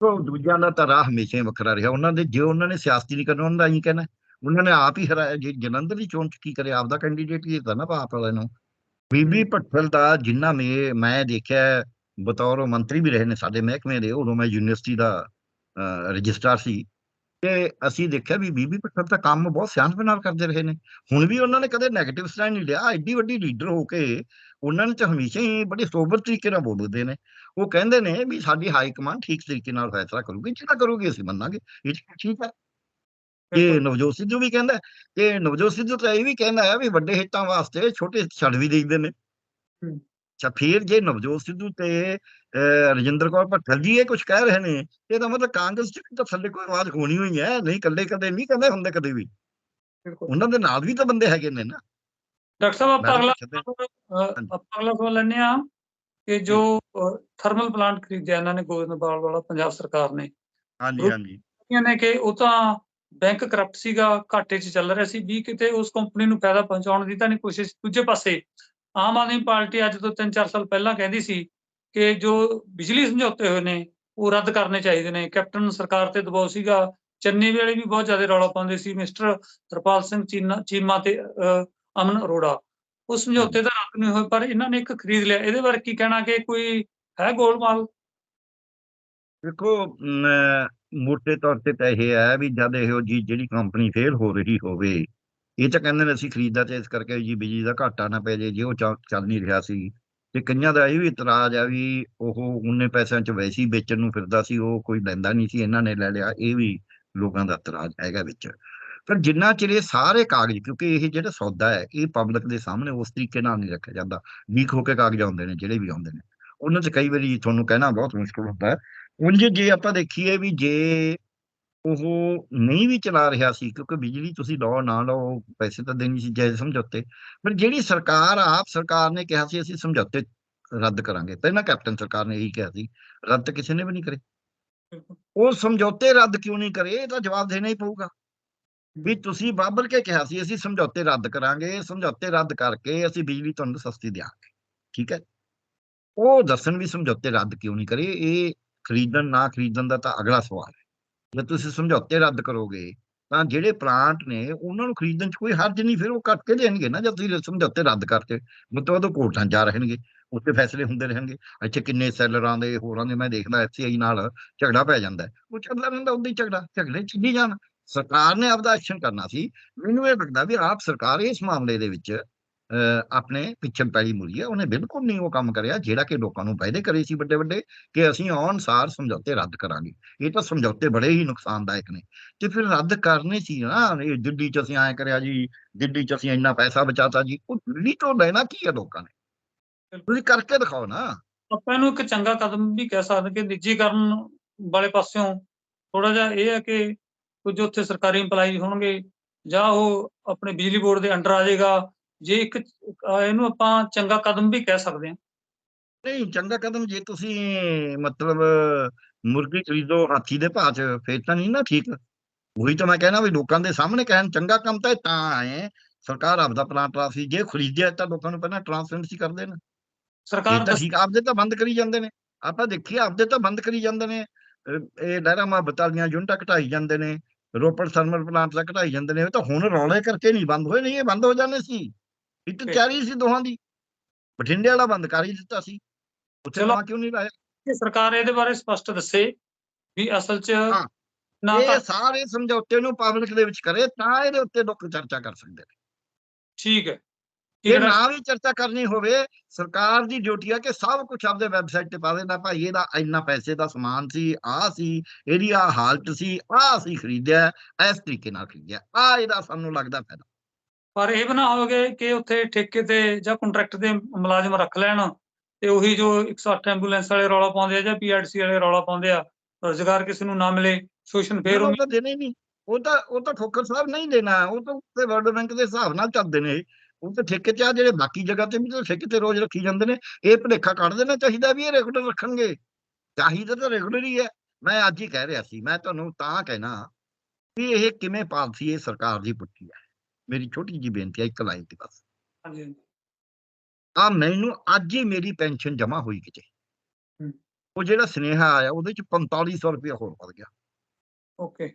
ਸੋ ਦੂਜਿਆਂ ਦਾ ਤਾਂ ਰਾਹ ਹਮੇਸ਼ਾ ਹੀ ਵੱਖਰਾ ਰਿਹਾ। ਉਹਨਾਂ ਦੇ ਜੇ ਉਹਨਾਂ ਨੇ ਸਿਆਸਤੀ ਨਹੀਂ ਕਰਨਾ ਉਹਨਾਂ ਦਾ ਹੀ ਕਹਿਣਾ। ਉਹਨਾਂ ਨੇ ਆਪ ਹੀ ਹਰਾਇਆ ਜੇ ਜਲੰਧਰ ਦੀ ਚੋਣ ਚ ਕੀ ਕਰੇ ਆਪਦਾ ਕੈਂਡੀਡੇਟ ਹੀ ਤਾਂ ਨਾ ਆਪ ਵਾਲੇ ਨੂੰ। ਬੀਬੀ ਭੱਠਲ ਦਾ ਜਿੰਨਾ ਮੈਂ ਮੈਂ ਦੇਖਿਆ ਬਤੌਰ ਉਹ ਮੰਤਰੀ ਵੀ ਰਹੇ ਨੇ ਸਾਡੇ ਮਹਿਕਮੇ ਦੇ ਉਦੋਂ ਮੈਂ ਯੂਨੀਵਰਸਿਟੀ ਦਾ ਰਜਿਸਟਰ ਸੀ ਤੇ ਅਸੀਂ ਦੇਖਿਆ ਵੀ ਬੀਬੀ ਭੱਠਲ ਤਾਂ ਕੰਮ ਬਹੁਤ ਸਿਆਣਪ ਨਾਲ ਕਰਦੇ ਰਹੇ ਨੇ। ਹੁਣ ਵੀ ਉਹਨਾਂ ਨੇ ਕਦੇ 네ਗੇਟਿਵ ਸਟੈਂਡ ਨਹੀਂ ਲਿਆ। ਐਡੀ ਵੱਡੀ ਲੀਡਰ ਹੋ ਕੇ ਉਹਨਾਂ ਨੇ ਤਾਂ ਹਮੇਸ਼ਾ ਹੀ ਬੜੇ ਸੋਬਰ ਤਰੀਕੇ ਨਾਲ ਬੋਲਦੇ ਨੇ। ਉਹ ਕਹਿੰਦੇ ਨੇ ਵੀ ਸਾਡੀ ਹਾਈ ਕਮਾਂਡ ਠੀਕ ਤਰੀਕੇ ਨਾਲ ਫੈਸਲਾ ਕਰੂਗੀ ਜਿਹੜਾ ਕਰੂਗੀ ਅਸੀਂ ਮੰਨਾਂਗੇ। ਇਹ ਠੀਕ ਹੈ। ਇਹ ਨਵਜੋਤ ਸਿੱਧੂ ਵੀ ਕਹਿੰਦਾ ਕਿ ਨਵਜੋਤ ਸਿੱਧੂ ਤਾਂ ਇਹ ਵੀ ਕਹਿੰਦਾ ਹੈ ਵੀ ਵੱਡੇ ਹਿੱਤਾਂ ਵਾਸਤੇ ਛੋਟੇ ਛੱਡ ਵੀ ਦੇਈਦੇ ਨੇ। ਫਿਰ ਜੇ ਨਵਜੋਤ ਸਿੱਧੂ ਤੇ ਰਜਿੰਦਰ ਕੌਰ ਭੱਠਲ ਜੀ ਇਹ ਕੁਝ ਕਹਿ ਰਹੇ ਨੇ ਇਹਦਾ ਮਤਲਬ ਕਾਂਗਰਸ ਚ ਤਾਂ ਥੱਲੇ ਕੋਈ ਆਵਾਜ਼ ਹੋਣੀ ਹੋਈ ਹੈ ਨਹੀਂ ਕੱਲੇ ਕਦੇ ਨਹੀਂ ਕਹਿੰਦੇ ਹੁੰਦੇ ਕਦੇ ਵੀ। ਉਹਨਾਂ ਦੇ ਨਾਲ ਵੀ ਤਾਂ ਬੰਦੇ ਹੈਗੇ ਨੇ ਨਾ। ਡਾਕਟਰ ਸਾਹਿਬ ਆਪਾਂ ਅਗਲਾ। ਆਪਾਂ ਅਗਲਾ ਸਵਾਲ ਲੈਂਦੇ ਆ ਕਿ ਜੋ ਥਰਮਲ ਪਲਾਂਟ ਖਰੀਦਿਆ ਇਹਨਾਂ ਨੇ ਗੋਬਿੰਦਪਾਲ ਵਾਲਾ ਪੰਜਾਬ ਸਰਕਾਰ ਨੇ। ਹਾਂਜੀ ਹਾਂਜੀ। ਨੇ ਕਿ ਉਹ ਤਾਂ ਬੈਂਕ ਕਰਪਟ ਸੀਗਾ ਘਾਟੇ 'ਚ ਚੱਲ ਰਿਹਾ ਸੀ ਵੀ ਕਿਤੇ ਉਸ ਕੰਪਨੀ ਨੂੰ ਫਾਇਦਾ ਪਹੁੰਚਾਉਣ ਦੀ ਤਾਂ ਨਹੀਂ ਕੋਸ਼ਿਸ਼ ਦੂਜੇ ਪਾਸੇ ਆਮ ਆਦਮੀ ਪਾਰਟੀ ਅੱਜ ਤੋਂ 3-4 ਸਾਲ ਪਹਿਲਾਂ ਕਹਿੰਦੀ ਸੀ ਕਿ ਜੋ ਬਿਜਲੀ ਸਮਝੌਤੇ ਹੋਏ ਨੇ, ਉਹ ਰੱਦ ਕਰਨੇ ਚਾਹੀਦੇ ਨੇ। ਕੈਪਟਨ ਸਰਕਾਰ ਤੇ ਦਬਾਅ ਸੀਗਾ। ਚੰਨੀ ਵੇਲੇ ਵੀ ਬਹੁਤ ਜ਼ਿਆਦਾ ਰੌਲਾ ਪਾਉਂਦੇ ਸੀ। ਮਿਸਟਰ ਹਰਪਾਲ ਸਿੰਘ ਚੀਮਾ ਤੇ ਅਮਨ ਅਰੋੜਾ। ਉਹ ਸਮਝੌਤੇ ਦਾ ਰੱਦ ਨਹੀਂ ਹੋਏ, ਪਰ ਇਹਨਾਂ ਨੇ ਇੱਕ ਖਰੀਦ ਲਿਆ। ਇਹਦੇ ਬਾਰੇ ਕੀ ਕਹਿਣਾ ਕਿ ਕੋਈ ਹੈ ਗੋਲਮਾਲ? ਦੇਖੋ ਮੋਟੇ ਤੌਰ ਤੇ ਤਾਂ ਇਹ ਹੈ ਵੀ ਜਦ ਇਹੋ ਜੀ ਜਿਹੜੀ ਕੰਪਨੀ ਫੇਲ ਹੋ ਰਹੀ ਹੋਵੇ ਇਹ ਤਾਂ ਕਹਿੰਦੇ ਨੇ ਅਸੀਂ ਖਰੀਦਦਾ ਤੇ ਇਸ ਕਰਕੇ ਜੀ ਬਿਜਲੀ ਦਾ ਘਾਟਾ ਨਾ ਪੈ ਜੇ ਜੇ ਉਹ ਚੱਲ ਨਹੀਂ ਰਿਹਾ ਸੀ। ਤੇ ਕਈਆਂ ਦਾ ਇਹ ਵੀ ਇਤਰਾਜ਼ ਆ ਵੀ ਉਹ ਉਹਨੇ ਪੈਸਿਆਂ 'ਚ ਵੈਸੇ ਵੇਚਣ ਨੂੰ ਫਿਰਦਾ ਸੀ, ਉਹ ਕੋਈ ਲੈਂਦਾ ਨਹੀਂ ਸੀ, ਇਹਨਾਂ ਨੇ ਲੈ ਲਿਆ, ਇਹ ਵੀ ਲੋਕਾਂ ਦਾ ਇਤਰਾਜ਼ ਹੈਗਾ ਵਿੱਚ। ਪਰ ਜਿੰਨਾ ਚਿਰ ਇਹ ਸਾਰੇ ਕਾਗਜ਼, ਕਿਉਂਕਿ ਇਹ ਜਿਹੜਾ ਸੌਦਾ ਹੈ, ਇਹ ਪਬਲਿਕ ਦੇ ਸਾਹਮਣੇ ਉਸ ਤਰੀਕੇ ਨਾਲ ਨਹੀਂ ਰੱਖਿਆ ਜਾਂਦਾ। ਲੀਕ ਹੋ ਕੇ ਕਾਗਜ਼ ਆਉਂਦੇ ਨੇ, ਜਿਹੜੇ ਵੀ ਆਉਂਦੇ ਨੇ। ਉਹਨਾਂ 'ਚ ਕਈ ਵਾਰੀ ਤੁਹਾਨੂੰ ਕਹਿਣਾ ਬਹੁਤ ਮੁਸ਼ਕਲ ਹੁੰਦਾ। ਹੈ ਉਂਝ ਜੇ ਆਪਾਂ ਦੇਖੀਏ ਵੀ ਜੇ ਉਹ ਨਹੀਂ ਵੀ ਚਲਾ ਰਿਹਾ ਸੀ ਕਿਉਂਕਿ ਬਿਜਲੀ ਤੁਸੀਂ ਲਓ ਨਾ ਲਓ ਪੈਸੇ ਤਾਂ ਦੇਣੀ ਸੀ ਜਾਇਜ਼ ਸਮਝੌਤੇ। ਪਰ ਜਿਹੜੀ ਸਰਕਾਰ ਆਪ ਸਰਕਾਰ ਨੇ ਕਿਹਾ ਸੀ ਅਸੀਂ ਸਮਝੌਤੇ ਰੱਦ ਕਰਾਂਗੇ। ਪਹਿਲਾਂ ਕੈਪਟਨ ਸਰਕਾਰ ਨੇ ਇਹੀ ਕਿਹਾ ਸੀ ਰੱਦ ਤਾਂ ਕਿਸੇ ਨੇ ਵੀ ਨਹੀਂ ਕਰੇ। ਉਹ ਸਮਝੌਤੇ ਰੱਦ ਕਿਉਂ ਨਹੀਂ ਕਰੇ ਇਹ ਤਾਂ ਜਵਾਬ ਦੇਣਾ ਹੀ ਪਊਗਾ। ਵੀ ਤੁਸੀਂ ਬਾਬਰ ਕੇ ਕਿਹਾ ਸੀ ਅਸੀਂ ਸਮਝੌਤੇ ਰੱਦ ਕਰਾਂਗੇ ਸਮਝੌਤੇ ਰੱਦ ਕਰਕੇ ਅਸੀਂ ਬਿਜਲੀ ਤੁਹਾਨੂੰ ਸਸਤੀ ਦਿਆਂਗੇ। ਠੀਕ ਹੈ? ਉਹ ਦੱਸਣ ਵੀ ਸਮਝੌਤੇ ਰੱਦ ਕਿਉਂ ਨਹੀਂ ਕਰੇ ਇਹ ਖਰੀਦਣ ਨਾ ਖਰੀਦਣ ਦਾ ਤਾਂ ਅਗਲਾ ਸਵਾਲ ਹੈ। ਜੇ ਤੁਸੀਂ ਸਮਝੌਤੇ ਰੱਦ ਕਰੋਗੇ। ਤਾਂ ਜਿਹੜੇ ਪਲਾਂਟ ਨੇ, ਉਹਨਾਂ ਨੂੰ ਖਰੀਦਣ 'ਚ ਕੋਈ ਹਰਜ ਨਹੀਂ, ਫਿਰ ਉਹ ਕੱਟ ਕੇ ਦੇਣਗੇ ਨਾ, ਜਦ ਤੁਸੀਂ ਸਮਝੌਤੇ ਰੱਦ ਕਰਤੇ। ਮਤਲਬ ਉਦੋਂ ਕੋਰਟਾਂ 'ਚ ਜਾ ਰਹਿਣਗੇ, ਉੱਥੇ ਫੈਸਲੇ ਹੁੰਦੇ ਰਹਿਣਗੇ। ਇੱਥੇ ਕਿੰਨੇ ਸੈਲਰਾਂ ਦੇ, ਹੋਰਾਂ ਦੇ, ਮੈਂ ਦੇਖਦਾ ਐਫਸੀਆਈ ਨਾਲ ਝਗੜਾ ਪੈ ਜਾਂਦਾ। ਉਹ ਚੱਲਦਾ ਰਹਿੰਦਾ, ਉਦਾਂ ਹੀ ਝਗੜਾ, ਝਗੜੇ 'ਚ ਨਹੀਂ ਜਾਣਾ। ਸਰਕਾਰ ਨੇ ਆਪਦਾ ਐਕਸ਼ਨ ਕਰਨਾ ਸੀ। ਮੈਨੂੰ ਇਹ ਲੱਗਦਾ ਵੀ ਆਪ ਸਰਕਾਰ ਇਸ ਮਾਮਲੇ ਦੇ ਵਿੱਚ ਆਪਣੇ ਪਿੱਛੇ ਪੈਲੀ ਮੁੜੀ ਹੈ, ਉਹਨੇ ਬਿਲਕੁਲ ਨਹੀਂ ਉਹ ਕੰਮ ਕਰਿਆ, ਜਿਹੜਾ ਕਿ ਲੋਕਾਂ ਨੂੰ ਵਾਅਦੇ ਕਰੇ ਸੀ ਵੱਡੇ ਵੱਡੇ ਕਿ ਅਸੀਂ ਅਨੁਸਾਰ ਸਮਝੌਤੇ ਰੱਦ ਕਰਾਂਗੇ। ਇਹ ਤਾਂ ਸਮਝੌਤੇ ਬੜੇ ਹੀ ਨੁਕਸਾਨਦਾਇਕ ਨੇ। ਤੇ ਫਿਰ ਰੱਦ ਕਰਨੇ ਸੀ ਨਾ, ਇਹ ਦਿੱਲੀ ਚ ਅਸੀਂ ਐਂ ਕਰਿਆ ਜੀ, ਦਿੱਲੀ ਚ ਅਸੀਂ ਇੰਨਾ ਪੈਸਾ ਬਚਾਤਾ ਜੀ, ਉਹ ਦਿੱਲੀ ਤੋਂ ਲੈਣਾ ਕੀ ਹੈ ਲੋਕਾਂ ਨੇ? ਤੁਸੀਂ ਕਰਕੇ ਦਿਖਾਓ ਨਾ। ਆਪਾਂ ਇਹਨੂੰ ਇੱਕ ਚੰਗਾ ਕਦਮ ਵੀ ਕਹਿ ਸਕਦੇ ਕਿ ਨਿੱਜੀਕਰਨ ਵਾਲੇ ਪਾਸਿਓਂ ਥੋੜਾ ਜਿਹਾ ਇਹ ਹੈ ਕਿ ਕੁਝ ਉੱਥੇ ਸਰਕਾਰੀ ਇੰਪਲਾਈ ਹੋਣਗੇ ਜਾਂ ਉਹ ਆਪਣੇ ਬਿਜਲੀ ਬੋਰਡ ਦੇ ਅੰਡਰ ਆ ਜਾਏਗਾ ਜੇ ਇੱਕ ਇਹਨੂੰ ਆਪਾਂ ਚੰਗਾ ਕਦਮ ਵੀ ਕਹਿ ਸਕਦੇ ਹਾਂ। ਨਹੀਂ ਚੰਗਾ ਕਦਮ ਜੇ ਤੁਸੀਂ ਮਤਲਬ ਮੁਰਗੀ ਖਰੀਦੋ ਹਾਥੀ ਦੇ ਭਾਅ 'ਚ ਫੇਰ ਤਾਂ ਨਹੀਂ ਨਾ ਠੀਕ। ਉਹੀ ਤਾਂ ਮੈਂ ਕਹਿਣਾ ਵੀ ਲੋਕਾਂ ਦੇ ਸਾਹਮਣੇ ਕਹਿਣ ਚੰਗਾ ਕੰਮ ਤਾਂ ਤਾਂ ਆਏ ਸਰਕਾਰ ਆਪਦਾ ਪਲਾਂਟ ਰਾਸੀ ਜੇ ਖਰੀਦਿਆ ਤਾਂ ਲੋਕਾਂ ਨੂੰ ਪਹਿਲਾਂ ਟ੍ਰਾਂਸਪੇਰੈਂਸੀ ਕਰਦੇ ਨੇ ਸਰਕਾਰ ਠੀਕ ਆਪਦੇ ਤਾਂ ਬੰਦ ਕਰੀ ਜਾਂਦੇ ਨੇ। ਆਪਾਂ ਦੇਖੀਏ ਆਪਦੇ ਤਾਂ ਬੰਦ ਕਰੀ ਜਾਂਦੇ ਨੇ। ਇਹ ਲਹਿਰਾ ਮੁਹੱਬਤ ਵਾਲੀਆਂ ਯੂਨਿਟਾਂ ਘਟਾਈ ਜਾਂਦੇ ਨੇ ਰੋਪੜ ਥਰਮਲ ਪਲਾਂਟ ਦਾ ਘਟਾਈ ਜਾਂਦੇ ਨੇ ਇਹ ਤਾਂ ਹੁਣ ਰੌਲੇ ਕਰਕੇ ਨਹੀਂ ਬੰਦ ਹੋਏ ਨਹੀਂ ਇਹ ਬੰਦ ਹੋ ਜਾਣੇ ਸੀ। ਇਹ ਤਾਂ. ਤਿਆਰੀ ਸੀ ਦੋਹਾਂ ਦੀ ਬਠਿੰਡੇ ਵਾਲਾ ਬੰਦ ਕਰ ਹੀ ਦਿੱਤਾ ਸੀ ਉੱਥੇ। ਤਾਂ ਕਿਉਂ ਨਹੀਂ ਲਾਇਆ ਕਿ ਸਰਕਾਰ ਇਹਦੇ ਬਾਰੇ ਸਪਸ਼ਟ ਦੱਸੇ ਵੀ ਅਸਲ 'ਚ। ਨਾ ਇਹ ਸਾਰੇ ਸਮਝੌਤੇ ਨੂੰ ਪਬਲਿਕ ਦੇ ਵਿੱਚ ਕਰੇ ਤਾਂ ਇਹਦੇ ਉੱਤੇ ਲੋਕ ਚਰਚਾ ਕਰ ਸਕਦੇ ਨੇ ਠੀਕ ਹੈ ਜਿਹੜਾ- ਨਾ ਵੀ ਚਰਚਾ ਕਰਨੀ ਹੋਵੇ ਸਰਕਾਰ ਦੀ ਡਿਊਟੀ ਆ ਕਿ ਸਭ ਕੁਝ ਆਪਦੇ ਵੈਬਸਾਈਟ ਤੇ ਪਾ ਦੇਣਾ ਭਾਈ ਇਹਦਾ ਇੰਨਾ ਪੈਸੇ ਦਾ ਸਮਾਨ ਸੀ ਆ ਸੀ ਇਹਦੀ ਆ ਹਾਲਤ ਸੀ ਆ ਅਸੀਂ ਖਰੀਦਿਆ ਇਸ ਤਰੀਕੇ ਨਾਲ ਖਰੀਦਿਆ ਆ ਇਹਦਾ ਸਾਨੂੰ ਲੱਗਦਾ ਫਾਇਦਾ ਪਰ ਇਹ ਬਣਾ ਹੋਗੇ ਕਿ ਉੱਥੇ ਠੇਕੇ ਤੇ ਜਾਂ ਕੰਟਰੈਕਟ ਦੇ ਮੁਲਾਜ਼ਮ ਰੱਖ ਲੈਣ ਤੇ ਉਹੀ ਜੋ 108 ਐਂਬੂਲੈਂਸ ਵਾਲੇ ਰੌਲਾ ਪਾਉਂਦੇ ਆ ਜਾਂ ਪੀਆਰਸੀ ਵਾਲੇ ਰੌਲਾ ਪਾਉਂਦੇ ਆ ਰੋਜ਼ਗਾਰ ਕਿਸੇ ਨੂੰ ਨਾ ਮਿਲੇ ਸ਼ੋਸ਼ਣ ਫੇਰ ਉਹ ਤਾਂ ਦੇਣਾ ਨਹੀਂ ਉਹ ਤਾਂ ਉਹ ਤਾਂ ਠੋਕਰ ਸਾਹਿਬ ਨਹੀਂ ਦੇਣਾ ਉਹ ਤਾਂ ਉੱਤੇ ਵਰਲਡ ਬੈਂਕ ਦੇ ਹਿਸਾਬ ਨਾਲ ਚੱਲਦੇ ਨੇ। ਉਹ ਤਾਂ ਠੇਕੇ ਤੇ ਆ ਜਿਹੜੇ ਬਾਕੀ ਜਗ੍ਹਾ ਤੇ ਵੀ ਤਾਂ ਠੇਕੇ ਤੇ ਰੋਜ਼ ਰੱਖੀ ਜਾਂਦੇ ਨੇ ਇਹ ਭੁਲੇਖਾ ਕੱਢ ਦੇਣਾ ਚਾਹੀਦਾ ਵੀ ਇਹ ਰੈਗੂਲਰ ਰੱਖਣਗੇ। ਚਾਹੀਦਾ ਤਾਂ ਰੈਗੂਲਰ ਹੀ ਹੈ। ਮੈਂ ਅੱਜ ਹੀ ਕਹਿ ਰਿਹਾ ਸੀ ਮੈਂ ਤੁਹਾਨੂੰ ਤਾਂ ਕਹਿਣਾ ਵੀ ਇਹ ਕਿਵੇਂ ਪਾਲਸੀ ਇਹ ਸਰਕਾਰ ਦੀ ਪੁੱਠੀ ਹੈ। ਮੇਰੀ ਛੋਟੀ ਜੀ ਬੇਨਤੀ ਹੈ ਇੱਕ ਲਾਈਨ ਦੀ ਬਸ ਹਾਂਜੀ। ਆ ਮੈਨੂੰ ਅੱਜ ਹੀ ਮੇਰੀ ਪੈਨਸ਼ਨ ਜਮਾ ਹੋਈ ਕਿਤੇ। ਉਹ ਜਿਹੜਾ ਸੁਨੇਹਾ ਆਇਆ ਉਹਦੇ ਚ 4500 ਰੁਪਏ ਹੋਰ ਵੱਧ ਗਿਆ ਓਕੇ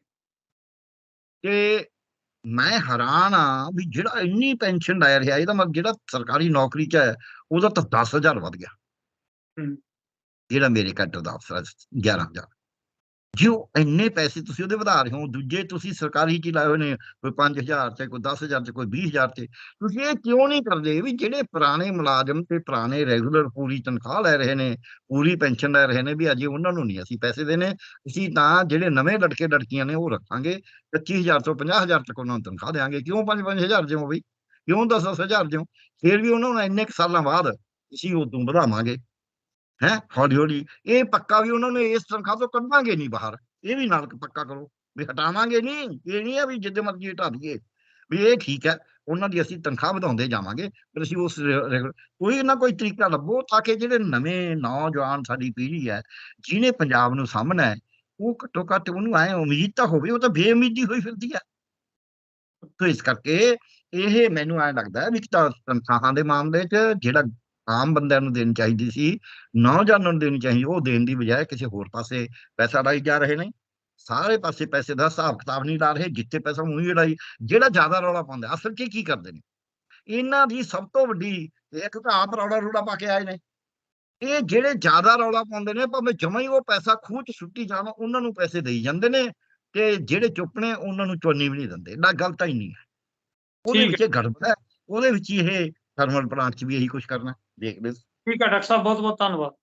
ਤੇ ਮੈਂ ਹੈਰਾਨ ਆ ਵੀ ਜਿਹੜਾ ਇੰਨੀ ਪੈਨਸ਼ਨ ਲੈ ਰਿਹਾ ਇਹਦਾ ਮਤਲਬ ਜਿਹੜਾ ਸਰਕਾਰੀ ਨੌਕਰੀ 'ਚ ਹੈ ਉਹਦਾ ਤਾਂ 10000 ਵੱਧ ਗਿਆ ਹੂੰ। ਜਿਹੜਾ ਮੇਰੇ ਕੈਡਰ ਦਾ ਅਫਸਰ ਹੈ, 11000 ਜੋ ਇੰਨੇ ਪੈਸੇ ਤੁਸੀਂ ਉਹਦੇ ਵਧਾ ਰਹੇ ਹੋ, ਦੂਜੇ ਤੁਸੀਂ ਸਰਕਾਰੀ 'ਚ ਹੀ ਲਾਏ ਹੋਏ ਨੇ, ਕੋਈ 5000 ਤੇ ਕੋਈ 10000 ਤੇ ਕੋਈ 20000 ਤੇ ਤੁਸੀਂ ਇਹ ਕਿਉਂ ਨਹੀਂ ਕਰਦੇ ਵੀ ਜਿਹੜੇ ਪੁਰਾਣੇ ਮੁਲਾਜ਼ਮ ਤੇ ਪੁਰਾਣੇ ਰੈਗੂਲਰ ਪੂਰੀ ਤਨਖਾਹ ਲੈ ਰਹੇ ਨੇ, ਪੂਰੀ ਪੈਨਸ਼ਨ ਲੈ ਰਹੇ ਨੇ, ਵੀ ਅਜੇ ਉਹਨਾਂ ਨੂੰ ਨਹੀਂ ਅਸੀਂ ਪੈਸੇ ਦੇਣੇ, ਅਸੀਂ ਤਾਂ ਜਿਹੜੇ ਨਵੇਂ ਲੜਕੇ ਲੜਕੀਆਂ ਨੇ ਉਹ ਰੱਖਾਂਗੇ 25000 ਤੋਂ 50000 ਤੱਕ ਉਹਨਾਂ ਨੂੰ ਤਨਖਾਹ ਦੇਵਾਂਗੇ ਕਿਉਂ 5-5000 ਦਿਓ ਬਈ? ਕਿਉਂ 10-10000 ਦਿਓ ਫਿਰ ਵੀ ਉਹਨਾਂ ਨੂੰ ਇੰਨੇ ਕੁ ਸਾਲਾਂ ਬਾਅਦ ਅਸੀਂ ਉਦੋਂ ਵਧਾਵਾਂਗੇ। ਹੈ? ਹੌਲੀ ਹੌਲੀ ਇਹ ਪੱਕਾ ਵੀ ਉਹਨਾਂ ਨੂੰ ਇਸ ਤਨਖਾਹ ਤੋਂ ਕੱਢਾਂਗੇ ਨਹੀਂ ਬਾਹਰ। ਇਹ ਵੀ ਨਾਲ ਪੱਕਾ ਕਰੋ। ਵੀ ਹਟਾਵਾਂਗੇ ਨਹੀਂ। ਇਹ ਨਹੀਂ ਹੈ ਵੀ ਜਿੱਦੇ ਮਰਜ਼ੀ ਹਟਾ ਦਈਏ। ਵੀ ਇਹ ਠੀਕ ਹੈ, ਉਹਨਾਂ ਦੀ ਅਸੀਂ ਤਨਖਾਹ ਵਧਾਉਂਦੇ ਜਾਵਾਂਗੇ ਪਰ ਅਸੀਂ ਉਸ ਕੋਈ ਨਾ ਕੋਈ ਤਰੀਕਾ ਲੱਭੋ ਤਾਂ ਕਿ ਜਿਹੜੇ ਨਵੇਂ ਨੌਜਵਾਨ ਸਾਡੀ ਪੀੜ੍ਹੀ ਹੈ, ਜਿਹਨੇ ਪੰਜਾਬ ਨੂੰ ਸਾਹਮਣਾ ਹੈ, ਉਹ ਘੱਟੋ ਘੱਟ ਉਹਨੂੰ ਐ ਉਮੀਦ ਤਾਂ ਹੋਵੇ, ਉਹ ਤਾਂ ਬੇਉਮੀਦੀ ਹੋਈ ਫਿਰਦੀ ਹੈ। ਤੋ ਇਸ ਕਰਕੇ ਇਹ ਮੈਨੂੰ ਐ ਲੱਗਦਾ ਹੈ ਵੀ ਇੱਕ ਤਨਖਾਹਾਂ ਦੇ ਮਾਮਲੇ 'ਚ ਜਿਹੜਾ ਆਮ ਬੰਦਿਆਂ ਨੂੰ ਦੇਣੀ ਚਾਹੀਦੀ ਸੀ ਨੌਜਵਾਨਾਂ ਨੂੰ ਦੇਣੀ ਚਾਹੀਦੀ ਉਹ ਦੇਣ ਦੀ ਬਜਾਏ ਕਿਸੇ ਹੋਰ ਪਾਸੇ ਪੈਸਾ ਲਾਈ ਜਾ ਰਹੇ ਨੇ। ਸਾਰੇ ਪਾਸੇ ਪੈਸੇ ਦਾ ਹਿਸਾਬ ਕਿਤਾਬ ਨਹੀਂ ਲਾ ਰਹੇ ਜਿੱਥੇ ਪੈਸਾ ਉਹੀ ਲੜਾਈ ਜਿਹੜਾ ਜ਼ਿਆਦਾ ਰੌਲਾ ਪਾਉਂਦਾ ਅਸਲ 'ਚ ਕੀ ਕਰਦੇ ਨੇ? ਇਹਨਾਂ ਦੀ ਸਭ ਤੋਂ ਵੱਡੀ ਇੱਕ ਤਾਂ ਆਪ ਰੌਲਾ ਰੌਲਾ ਪਾ ਕੇ ਆਏ ਨੇ। ਇਹ ਜਿਹੜੇ ਜ਼ਿਆਦਾ ਰੌਲਾ ਪਾਉਂਦੇ ਨੇ ਭਾਵੇਂ ਜਮਾਂ ਹੀ ਉਹ ਪੈਸਾ ਖੂਹ 'ਚ ਸੁੱਟੀ ਜਾਣ ਉਹਨਾਂ ਨੂੰ ਪੈਸੇ ਦੇਈ ਜਾਂਦੇ ਨੇ ਤੇ ਜਿਹੜੇ ਚੁੱਪ ਨੇ ਉਹਨਾਂ ਨੂੰ ਚੋਨੀ ਵੀ ਨਹੀਂ ਦਿੰਦੇ। ਨਾ ਗੱਲ ਤਾਂ ਹੀ ਨਹੀਂ ਉਹਦੇ ਵਿੱਚ ਗੜਬੜ ਹੈ ਉਹਦੇ ਵਿੱਚ ਇਹ ਥਰਮਲ ਪਲਾਂਟ 'ਚ ਵੀ ਇਹੀ ਕੁਝ ਕਰਨਾ। ਦੇਖ ਲਓ ਠੀਕ ਹੈ ਡਾਕਟਰ ਸਾਹਿਬ ਬਹੁਤ ਬਹੁਤ ਧੰਨਵਾਦ।